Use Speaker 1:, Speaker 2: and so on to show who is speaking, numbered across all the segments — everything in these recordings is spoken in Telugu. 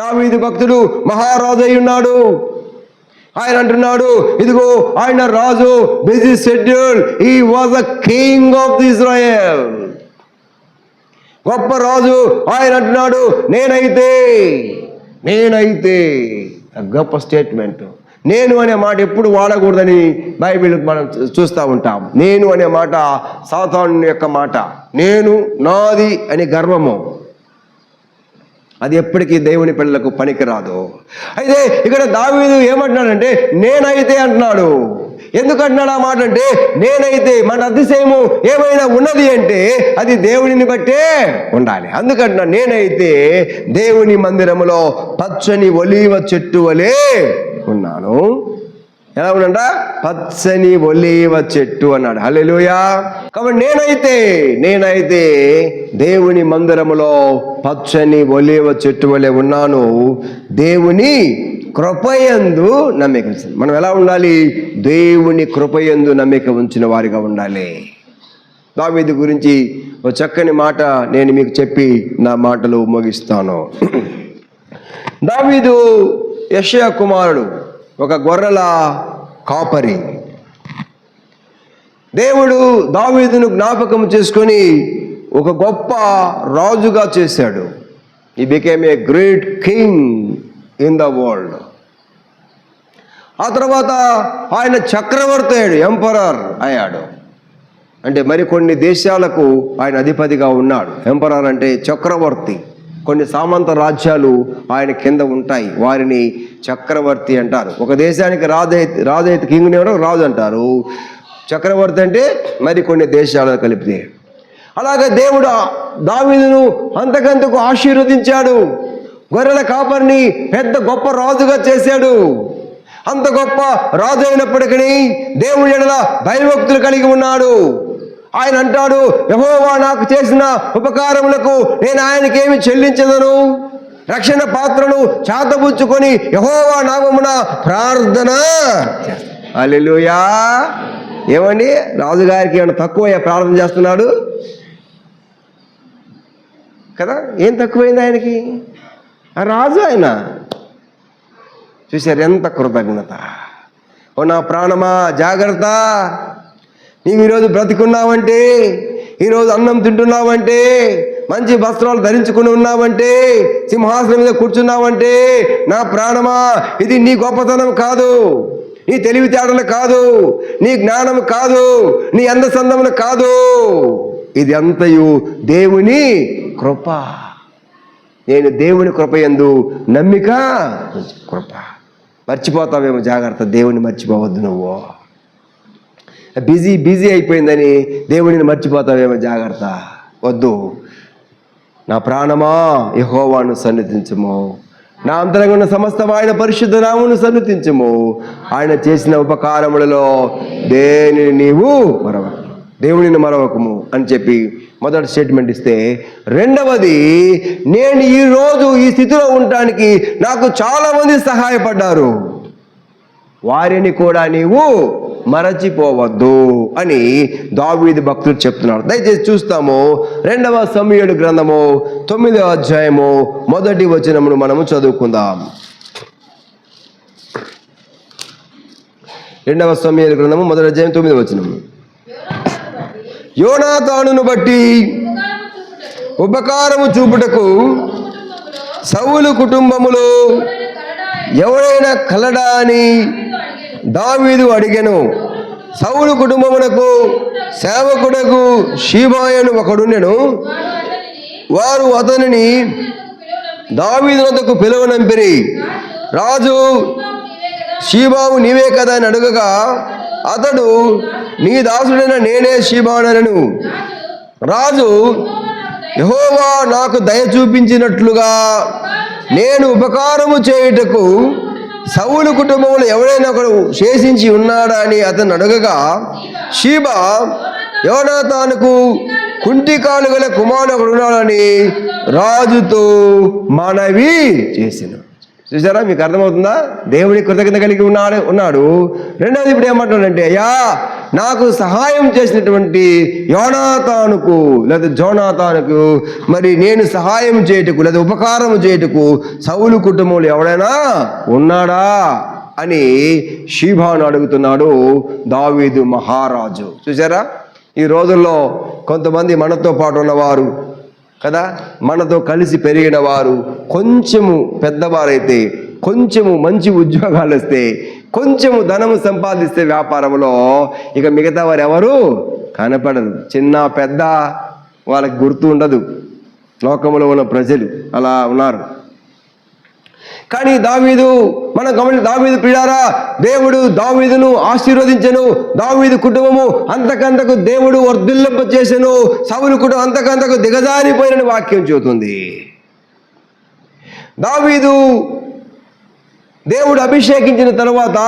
Speaker 1: దావీదు భక్తుడు మహారాజు అయి ఉన్నాడు. ఆయన అంటున్నాడు ఇదిగో ఆయన రాజు busy schedule. He was a king of the Israel గొప్ప రాజు ఆయన అంటున్నాడు నేనైతే నేనైతే గొప్ప స్టేట్మెంట్ నేను అనే మాట ఎప్పుడు వాడకూడదని బైబిల్ మనం చూస్తూ ఉంటాం. నేను అనే మాట సాతాను యొక్క మాట. నేను నాది అని గర్వము. అది ఎప్పటికీ దేవుని పిల్లలకు పనికిరాదు. అయితే ఇక్కడ దావీదు ఏమంటున్నాడంటే నేనైతే అంటున్నాడు. ఎందుకు అంటున్నాడు ఆ మాట అంటే నేనైతే మన అతిశయము ఏమైనా ఉన్నది అంటే అది దేవునిని బట్టే ఉండాలి. అందుకంటున్నా నేనైతే దేవుని మందిరములో పచ్చని ఒలీవ చెట్టు వలె ఉన్నాను. ఎలా ఉందంట పచ్చని ఒలీవ చెట్టు అన్నాడు. హలెలుయా కాబట్టి నేనైతే నేనైతే దేవుని మందిరములో పచ్చని ఒలీవ చెట్టు వలె ఉన్నాను. దేవుని కృపయందు నమ్మిక మనం ఎలా ఉండాలి? దేవుని కృపయందు నమ్మిక ఉంచిన వారిగా ఉండాలి. దావీది గురించి ఒక చక్కని మాట నేను మీకు చెప్పి నా మాటలు ముగిస్తాను. దావీదు యషయా కుమారుడు. ఒక గొర్రెల కాపరి. దేవుడు దావీదును జ్ఞాపకం చేసుకొని ఒక గొప్ప రాజుగా చేశాడు. He became a great king in the world ఆ తర్వాత ఆయన చక్రవర్తి అయ్యాడు ఎంపరర్ అయ్యాడు. అంటే మరికొన్ని దేశాలకు ఆయన అధిపతిగా ఉన్నాడు. ఎంపరర్ అంటే చక్రవర్తి. కొన్ని సామంత రాజ్యాలు ఆయన కింద ఉంటాయి. వారిని చక్రవర్తి అంటారు. ఒక దేశానికి రాజు అయితే కింగ్ కింగ్ని ఎవరో? రాజు అంటారు. చక్రవర్తి అంటే మరి కొన్ని దేశాలను కలిపితే. అలాగే దేవుడు దావీదును అంతకంతకు ఆశీర్వదించాడు. గొర్రెల కాపరిని పెద్ద గొప్ప రాజుగా చేశాడు. అంత గొప్ప రాజు అయినప్పటికీ దేవుడి ఎడల భయభక్తులు కలిగి ఉన్నాడు. ఆయన అంటాడు యహోవా నాకు చేసిన ఉపకారములకు నేను ఆయనకేమి చెల్లించదను? రక్షణ పాత్రను చాతబుచ్చుకొని యహోవా నామమున ప్రార్థన. అల్లెలుయా ఏమండి? రాజుగారికి ఏమైనా తక్కువ ప్రార్థన చేస్తున్నాడు? కదా? ఏం తక్కువైంది ఆయనకి? ఆ రాజు ఆయన. చూశారు ఎంత కృతజ్ఞత. ఓ నా ప్రాణమా జాగ్రత్త. నీవు ఈరోజు బ్రతికున్నావంటే ఈరోజు అన్నం తింటున్నావంటే మంచి వస్త్రాలు ధరించుకుని ఉన్నావంటే సింహాసనం మీద కూర్చున్నావంటే నా ప్రాణమా? ఇది నీ గొప్పతనం కాదు. నీ తెలివితేటలు కాదు. నీ జ్ఞానం కాదు. నీ అందసందములు కాదు. ఇది అంతయు దేవుని కృప. నేను దేవుని కృప ఎందు నమ్మిక కృప. మర్చిపోతావేమో జాగ్రత్త దేవుని మర్చిపోవద్దు నువ్వు. బిజీ బిజీ అయిపోయిందని దేవుడిని మర్చిపోతావేమో జాగ్రత్త. వద్దు. నా ప్రాణమా యహోవాను సన్నిధించము. నా అంతరంగా ఉన్న సమస్తం ఆయన పరిశుద్ధ నామును సన్నిధించము. ఆయన చేసిన ఉపకారములలో దేనిని నీవు మరవ దేవుడిని మరవకము అని చెప్పి మొదటి స్టేట్మెంట్ ఇస్తే రెండవది నేను ఈ రోజు ఈ స్థితిలో ఉండటానికి నాకు చాలా మంది సహాయపడ్డారు. వారిని కూడా నీవు మరచిపోవద్దు అని దావీది భక్తులు చెప్తున్నారు. దయచేసి చూస్తాము రెండవ సమయుడు గ్రంథము తొమ్మిదవ అధ్యాయము మొదటి వచనమును మనము చదువుకుందాం. రెండవ సమయుడు గ్రంథము మొదటి అధ్యాయం తొమ్మిది వచనము యోనాతానును బట్టి ఉపకారము చూపుటకు సౌలు కుటుంబములో ఎవరైనా కలడా అని దావీదు అడిగెను సౌలు కుటుంబమునకు సేవకుడకు షీబాయను ఒకడుండెను. వారు అతనిని దావీదునకు పిలువనంపిరి. రాజు షీబావు నీవే కదా అని అడుగగా అతడు నీ దాసుడైన నేనే షీబానను రాజు యహోవా నాకు దయ చూపించినట్లుగా నేను ఉపకారము చేయుటకు సౌలు కుటుంబంలో ఎవరైనా ఒకడు శేషించి ఉన్నాడా అని అతను అడగగా షీబా యోనాథానుకు కుంటి కాలుగల కుమారుడు ఒకడు ఉన్నాడని రాజుతో మనవి చేసిన. చూసారా మీకు అర్థమవుతుందా? దేవుడి కృతజ్ఞత కలిగి ఉన్నాడు ఉన్నాడు. రెండవది ఇప్పుడు ఏమంటున్నాడంటే అయ్యా నాకు సహాయం చేసినటువంటి యోనాతానుకు లేదా జోనాతానుకు మరి నేను సహాయం చేయుటకు లేదా ఉపకారం చేయుటకు సౌలు కుటుంబంలో ఎవడైనా ఉన్నాడా అని షీభాను అడుగుతున్నాడు దావీదు మహారాజు. చూసారా ఈ రోజుల్లో కొంతమంది మనతో పాటు ఉన్నవారు కదా? మనతో కలిసి పెరిగిన వారు కొంచెము పెద్దవారైతే కొంచెము మంచి ఉద్యోగాలు వస్తే కొంచెము ధనము సంపాదిస్తే వ్యాపారంలో ఇక మిగతా వారు ఎవరు కనపడదు చిన్న పెద్ద వాళ్ళకి గుర్తు ఉండదు. లోకంలో ఉన్న ప్రజలు అలా ఉన్నారు. కానీ దావీదు మన గమని దావీదు పిడారా దేవుడు దావీదును ఆశీర్వదించెను. దావీదు కుటుంబము అంతకంతకు దేవుడు వర్ధిల్లింప చేసెను. సవులు కుటుంబం అంతకంతకు దిగజారిపోయిన వాక్యం చెబుతుంది. దావీదు దేవుడు అభిషేకించిన తరువాత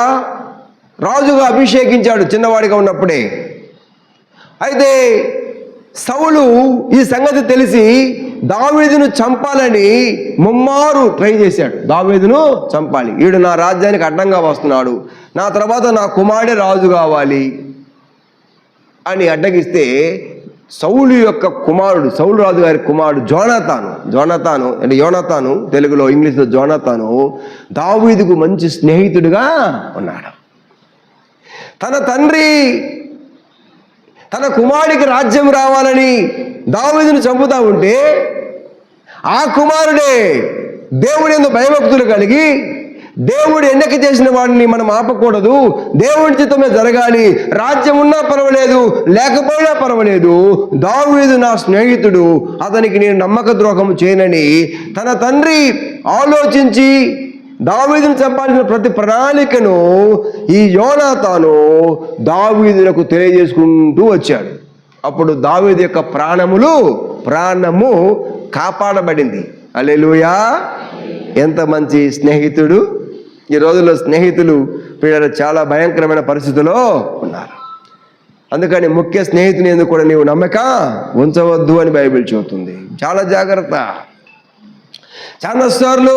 Speaker 1: రాజుగా అభిషేకించాడు చిన్నవాడిగా ఉన్నప్పుడే. అయితే సౌలు ఈ సంగతి తెలిసి దావేదును చంపాలని ముమ్మారు ట్రై చేశాడు. దావేదును చంపాలి. వీడు నా రాజ్యానికి అడ్డంగా వస్తున్నాడు. నా తర్వాత నా కుమారుడే రాజు కావాలి అని అడ్డగిస్తే సౌలు యొక్క కుమారుడు సౌలు రాజు గారి కుమారుడు జోనతాను. జోనతాను అంటే యోనతాను తెలుగులో ఇంగ్లీష్లో జోనతాను దావీదుకు మంచి స్నేహితుడిగా ఉన్నాడు. తన తండ్రి తన కుమారుడికి రాజ్యం రావాలని దావీదును చంపుతా ఉంటే ఆ కుమారుడే దేవుడి భయభక్తులు కలిగి దేవుడు ఎన్నిక చేసిన వాడిని మనం ఆపకూడదు. దేవుడి చిత్తమే జరగాలి. రాజ్యం ఉన్నా పర్వాలేదు లేకపోయినా పర్వాలేదు. దావీదు నా స్నేహితుడు అతనికి నేను నమ్మక ద్రోహం చేయనని తన తండ్రి ఆలోచించి దావీదును చంపాల్సిన ప్రతి ప్రణాళికను ఈ యోనాతాను దావీదులకు తెలియజేసుకుంటూ వచ్చాడు. అప్పుడు దావీదు యొక్క ప్రాణములు ప్రాణము కాపాడబడింది. అలెలుయా ఎంత మంచి స్నేహితుడు. ఈ రోజుల్లో స్నేహితులు వీళ్ళ చాలా భయంకరమైన పరిస్థితిలో ఉన్నారు. అందుకని ముఖ్య స్నేహితుని ఎందుకు కూడా నీవు నమ్మక? ఉంచవద్దు అని బైబిల్ చెబుతుంది. చాలా జాగ్రత్త. చాలా సార్లు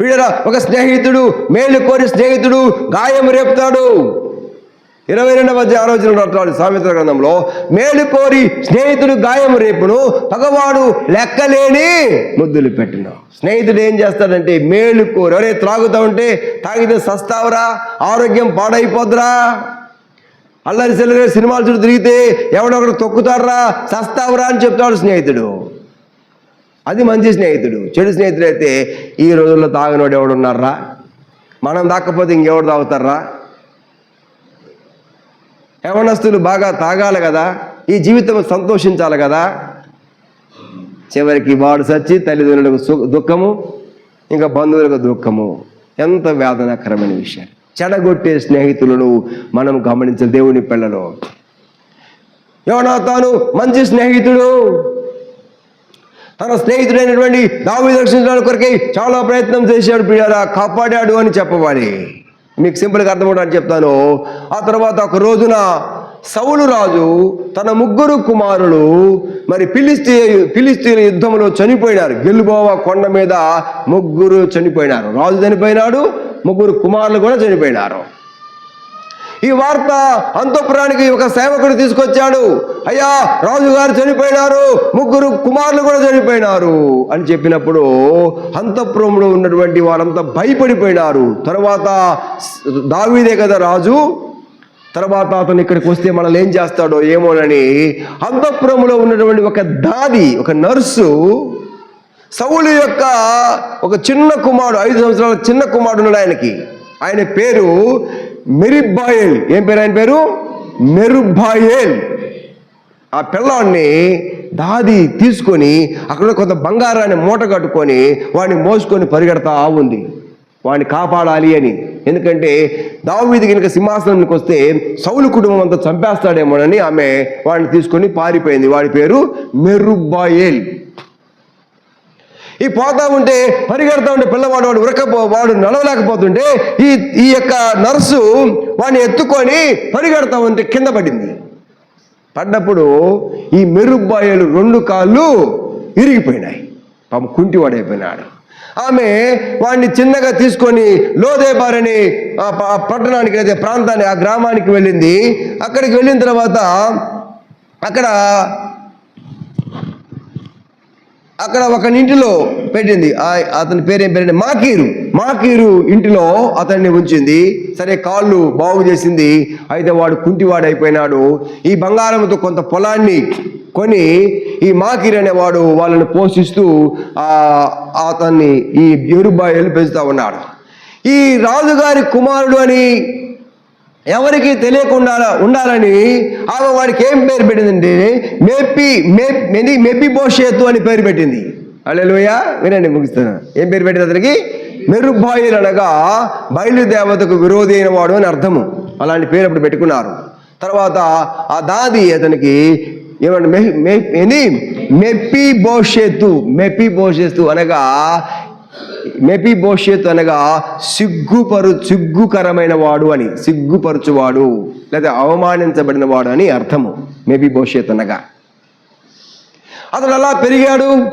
Speaker 1: పిల్లల ఒక స్నేహితుడు మేలు కోరి స్నేహితుడు గాయం రేపుతాడు. ఇరవై రెండవ ఆలోచన అంటాడు సామెత గ్రంథంలో మేలు కోరి స్నేహితుడు గాయం రేపును పగవాడు లెక్కలేని ముద్దులు పెట్టిన. స్నేహితుడు ఏం చేస్తాడంటే మేలు కోరి ఎవరే త్రాగుతా ఉంటే తాగితే సస్తావరా ఆరోగ్యం పాడైపోద్రా అల్లరి సెల్లరి సినిమాలు చూడు తిరిగితే ఎవడొకడు తొక్కుతారా సస్తావరా అని చెప్తాడు స్నేహితుడు. అది మంచి స్నేహితుడు. చెడు స్నేహితుడు అయితే ఈ రోజుల్లో తాగినోడు ఎవడున్నారా మనం తాకపోతే ఇంకెవడు తాగుతారా యవనస్తులు బాగా తాగాలి కదా ఈ జీవితం సంతోషించాలి కదా. చివరికి వాడు సచ్చి తల్లిదండ్రులకు దుఃఖము ఇంకా బంధువులకు దుఃఖము. ఎంత వేదనాకరమైన విషయం. చెడగొట్టే స్నేహితులను మనం గమనించాలి దేవుని పిల్లలు. యోనా తాను మంచి స్నేహితుడు. తన స్నేహితుడైనటువంటి దావి రక్షించడానికి కొరకై చాలా ప్రయత్నం చేశాడు పిల్లరా కాపాడాడు అని చెప్పవాలి మీకు సింపుల్గా అర్థమవడానికి చెప్తాను. ఆ తర్వాత ఒక రోజున సౌలు రాజు తన ముగ్గురు కుమారులు మరి ఫిలిస్తీ పిలిస్తీన యుద్ధంలో చనిపోయినారు. గెలుబోవ కొండ మీద ముగ్గురు చనిపోయినారు. రాజు చనిపోయినాడు ముగ్గురు కుమారులు కూడా చనిపోయినారు. ఈ వార్త అంతఃపురానికి ఒక సేవకుడు తీసుకొచ్చాడు. అయ్యా రాజుగారు చనిపోయినారు ముగ్గురు కుమారులు కూడా చనిపోయినారు అని చెప్పినప్పుడు అంతఃపురంలో ఉన్నటువంటి వారంతా భయపడిపోయినారు. తర్వాత దావీదే కదా రాజు? తర్వాత అతను ఇక్కడికి వస్తే మనల్ని ఏం చేస్తాడో ఏమోనని అంతఃపురంలో ఉన్నటువంటి ఒక దాది ఒక నర్సు సౌలు యొక్క ఒక చిన్న కుమారుడు ఐదు సంవత్సరాల చిన్న కుమారుడు ఉన్నాడు ఆయనకి. ఆయన పేరు మెరిబ్బాయేల్. ఏం పేరు ఆయన పేరు? మెరుబ్బాయేల్. ఆ పిల్లాన్ని దాది తీసుకొని అక్కడ కొంత బంగారాన్ని మూట కట్టుకొని వాడిని మోసుకొని పరిగెడతా ఉంది. వాడిని కాపాడాలి అని. ఎందుకంటే దావీది కనుక సింహాసనానికి వస్తే సౌలు కుటుంబం అంతా చంపేస్తాడేమోనని ఆమె వాడిని తీసుకొని పారిపోయింది. వాడి పేరు మెరుబ్బాయేల్. ఈ పోతా ఉంటే పరిగెడతా ఉంటే పిల్లవాడు వాడు ఉరకపో వాడు నడవలేకపోతుంటే ఈ ఈ యొక్క నర్సు వాడిని ఎత్తుకొని పరిగెడతా ఉంటే కింద పడింది. పడ్డప్పుడు ఈ మెరుబ్బాయలు రెండు కాళ్ళు ఇరిగిపోయినాయి పాపం కుంటివాడైపోయినాడు. ఆమె వాడిని చిన్నగా తీసుకొని లోదేబారని ఆ ప- ఆ పట్టణానికి అయితే ప్రాంతాన్ని ఆ గ్రామానికి వెళ్ళింది. అక్కడికి వెళ్ళిన తర్వాత అక్కడ అక్కడ ఒక ఇంటిలో పెట్టింది. ఆ- అతని పేరు ఏం పేరంటే మాకీరు. మాకీరు ఇంటిలో అతన్ని ఉంచింది. సరే కాళ్ళు బాగు చేసింది. అయితే వాడు కుంటివాడు అయిపోయినాడు ఈ బంగారంతో కొంత పొలాన్ని కొని ఈ మాకీర్ అనేవాడు వాళ్ళని పోషిస్తూ ఆ అతన్ని ఈ ఎరుబాయలు పెంచుతూ ఉన్నాడు. ఈ రాజుగారి కుమారుడు అని ఎవరికి తెలియకుండా ఉండాలని? ఆమె వాడికి ఏం పేరు పెట్టిందంటే మేపి మే మెని మెపి భోషేతు అని పేరు పెట్టింది. అల్లెలుయ వినండి ముగిస్తాను ఏం పేరు పెట్టింది అతనికి? మెరుబాయిలు అనగా బయలుదేవతకు విరోధి అయిన వాడు అని అర్థము. అలాంటి పేరు అప్పుడు పెట్టుకున్నారు. తర్వాత ఆ దాది అతనికి ఏమంటే మె మె మెప్పి భోషేతు మెప్పి భోషేతు అనగా మెపిబోషేత్ అనగా సిగ్గుపరు సిగ్గుకరమైన వాడు అని సిగ్గుపరచువాడు లేదా అవమానించబడిన వాడు అని అర్థము. మెపిబోషేత్ అనగా. అతను అలా పెరిగాడు.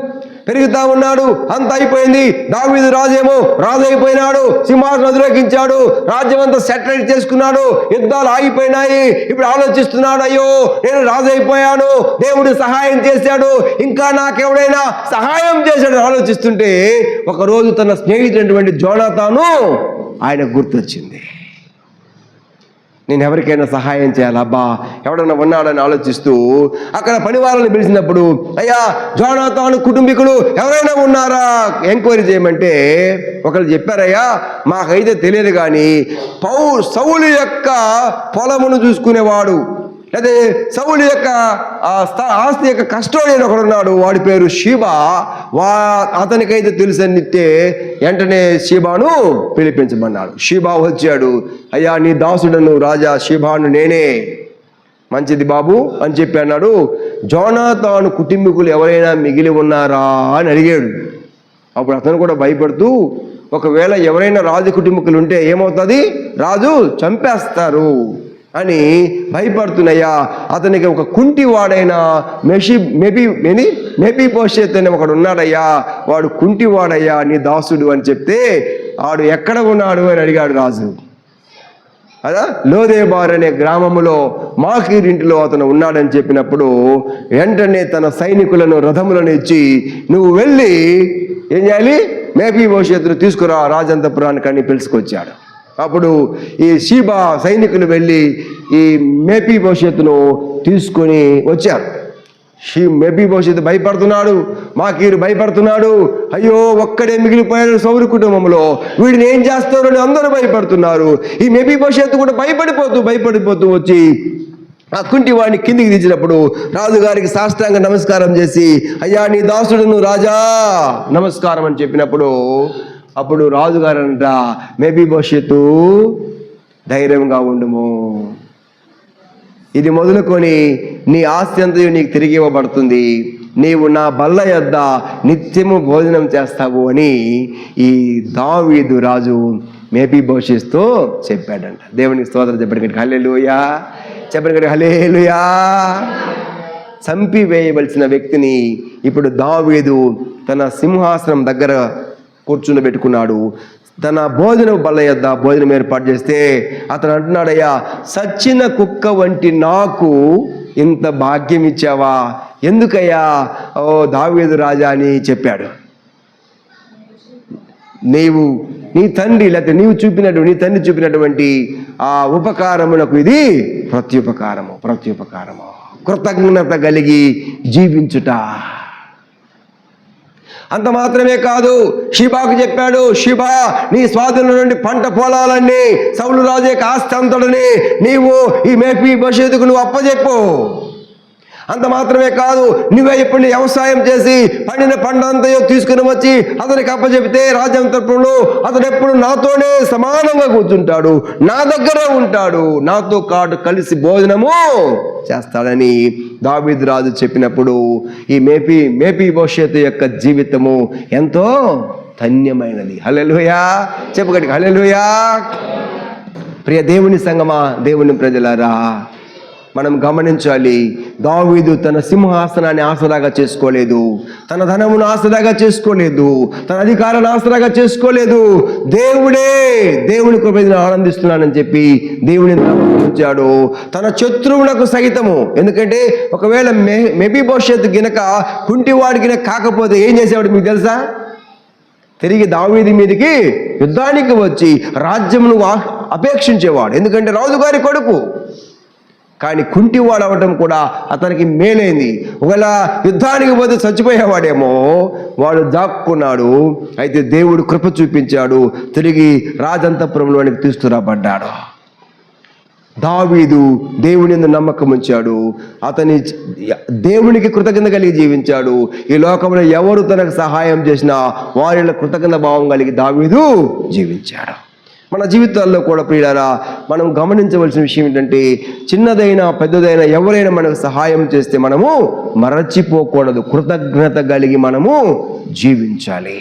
Speaker 1: పెరుగుతా ఉన్నాడు. అంత అయిపోయింది. దావీదు రాజేమో రాజు అయిపోయినాడు. సింహాసనం అధిరోగించాడు రాజ్యం అంతా సెటిల్ చేసుకున్నాడు. యుద్ధాలు ఆగిపోయినాయి. ఇప్పుడు ఆలోచిస్తున్నాడు అయ్యో నేను రాజు అయిపోయాను. దేవుడు సహాయం చేశాడు. ఇంకా నాకెవడైనా సహాయం చేశాడు ఆలోచిస్తుంటే ఒకరోజు తన స్నేహితుడైనటువంటి జోనాతాను ఆయన గుర్తొచ్చింది. నేను ఎవరికైనా సహాయం చేయాలబ్బా ఎవడన్నా ఉన్నాడని ఆలోచిస్తూ అక్కడ పని పిలిచినప్పుడు అయ్యా జోనాతాను కుటుంబీకులు ఎవరైనా ఉన్నారా? ఎంక్వైరీ చేయమంటే ఒకరు చెప్పారయ్యా మాకైతే తెలియదు కానీ పౌ సౌలు యొక్క పొలమును చూసుకునేవాడు. లేదా సౌలు యొక్క ఆస్తి యొక్క కస్టోడియన్ ఒకడు ఉన్నాడు వాడి పేరు షీబా. వా అతనికైతే తెలుసనితే వెంటనే షీబాను పిలిపించమన్నాడు. షీబా వచ్చాడు అయ్యా నీ దాసుడను రాజా షీబాను నేనే. మంచిది బాబు అని చెప్పి అన్నాడు. జోనాథాను కుటుంబీకులు ఎవరైనా మిగిలి ఉన్నారా? అని అడిగాడు. అప్పుడు అతను కూడా భయపడుతూ ఒకవేళ ఎవరైనా రాజు కుటుంబీకులు ఉంటే ఏమవుతుంది? రాజు చంపేస్తారు. అని భయపడుతున్నాయా? అతనికి ఒక కుంటి వాడైన మెషి మెబి మెని మెబి భవిష్యత్ అని ఒకడు ఉన్నాడయ్యా. వాడు కుంటి వాడయ్యా నీ దాసుడు అని చెప్తే వాడు ఎక్కడ ఉన్నాడు అని అడిగాడు రాజు. అదా లోదేబార్ అనే గ్రామములో మాకీరింటిలో అతను ఉన్నాడని చెప్పినప్పుడు వెంటనే తన సైనికులను రథములను ఇచ్చి నువ్వు వెళ్ళి ఏం చేయాలి? మేపీ భవిష్యత్తును తీసుకురా రాజంతపురానికి అని పిలుచుకొచ్చాడు. అప్పుడు ఈ సీబా సైనికులు వెళ్ళి ఈ మేపీ భవిష్యత్తును తీసుకొని వచ్చారు. షీ మేబీ భవిష్యత్తు భయపడుతున్నాడు మాకీరు భయపడుతున్నాడు. అయ్యో ఒక్కడే మిగిలిపోయాడు సౌరు కుటుంబంలో. వీడిని ఏం చేస్తారని అందరూ భయపడుతున్నారు. ఈ మేబీ భవిష్యత్తు కూడా భయపడిపోతూ భయపడిపోతూ వచ్చి ఆ కుంటి వాడిని కిందికి తీసినప్పుడు రాజుగారికి సాష్టాంగ నమస్కారం చేసి అయ్యా నీ దాసుడును రాజా నమస్కారం అని చెప్పినప్పుడు అప్పుడు రాజుగారు అంట మేబీ భవిష్యత్తు ధైర్యంగా ఉండుము. ఇది మొదలుకొని నీ ఆస్తి అంతయు నీకు తిరిగి ఇవ్వబడుతుంది. నీవు నా బల్ల యొద్ద నిత్యము భోజనం చేస్తావు అని ఈ దావీదు రాజు మేబీ భవిష్యత్తు చెప్పాడంట. దేవునికి స్తోత్రం చెప్పండి హలేలుయా చెప్పండి హలేలుయా చంపివేయవలసిన వ్యక్తిని ఇప్పుడు దావీదు తన సింహాసనం దగ్గర కూర్చుని పెట్టుకున్నాడు తన భోజనం బల్ల యొద్ద భోజనం ఏర్పాటు చేస్తే అతను అంటున్నాడయ్యా సచ్చిన కుక్క వంటి నాకు ఇంత భాగ్యం ఇచ్చావా? ఎందుకయ్యా? ఓ దావేదు రాజా అని చెప్పాడు. నీవు నీ తండ్రి లేకపోతే నీవు చూపినట్టు నీ తండ్రి చూపినటువంటి ఆ ఉపకారములకు ఇది ప్రత్యుపకారము ప్రత్యుపకారము. కృతజ్ఞత కలిగి జీవించుట. అంత మాత్రమే కాదు షిబాకు చెప్పాడు షిబా నీ స్వాధీనం నుండి పంట పొలాలన్నీ సౌలు రాజు యొక్క ఆస్తి అంతటిని నీవు ఈ మేపీ భవిష్యత్తుకు నువ్వు అప్పచెప్పు అంత మాత్రమే కాదు నువ్వే ఇప్పుడు వ్యవసాయం చేసి పండిన పంట అంతయో తీసుకుని వచ్చి అతనికి అప్పచెపితే రాజ్యం తరపులో అతను ఎప్పుడు నాతోనే సమానంగా కూర్చుంటాడు నా దగ్గరే ఉంటాడు నాతో కాడు కలిసి భోజనము చేస్తాడని దావీదు రాజు చెప్పినప్పుడు ఈ మేపీ మేపి భవిష్యత్తు యొక్క జీవితము ఎంతో ధన్యమైనది. హలెలుయా చెప్పగడికి హలెలుయా ప్రియ దేవుని సంగమా దేవుని ప్రజలారా మనం గమనించాలి. దావీదు తన సింహాసనాన్ని ఆసరాగా చేసుకోలేదు. తన ధనమును ఆసరాగా చేసుకోలేదు. తన అధికారాన్ని ఆసరాగా చేసుకోలేదు. దేవుడే దేవుని కృప ఆనందిస్తున్నానని చెప్పి దేవుని ఉంచాడు తన శత్రువులకు సైతము ఎందుకంటే ఒకవేళ మె మెబీ భవిష్యత్తు గినక కుంటివాడి గినక కాకపోతే ఏం చేసేవాడు మీకు తెలుసా? తిరిగి దావీది మీదకి యుద్ధానికి వచ్చి రాజ్యమును అపేక్షించేవాడు. ఎందుకంటే రాజుగారి కొడుకు. కానీ కుంటివాడు అవటం కూడా అతనికి మేలైంది. ఒకవేళ యుద్ధానికి పోతే చచ్చిపోయేవాడేమో వాడు దాక్కున్నాడు అయితే దేవుడు కృప చూపించాడు తిరిగి రాజంతపురంలోనికి తీసుకురాబడ్డాడు. దావీదు దేవుని నమ్మకం ఉంచాడు. అతని దేవునికి కృతజ్ఞత కలిగి జీవించాడు. ఈ లోకంలో ఎవరు తనకు సహాయం చేసినా వారిలో కృతజ్ఞత భావం కలిగి దావీదు జీవించాడు. మన జీవితాల్లో కూడా ప్రియులారా మనం గమనించవలసిన విషయం ఏంటంటే చిన్నదైనా పెద్దదైనా ఎవరైనా మనకు సహాయం చేస్తే మనము మరచిపోకూడదు. కృతజ్ఞత కలిగి మనము జీవించాలి.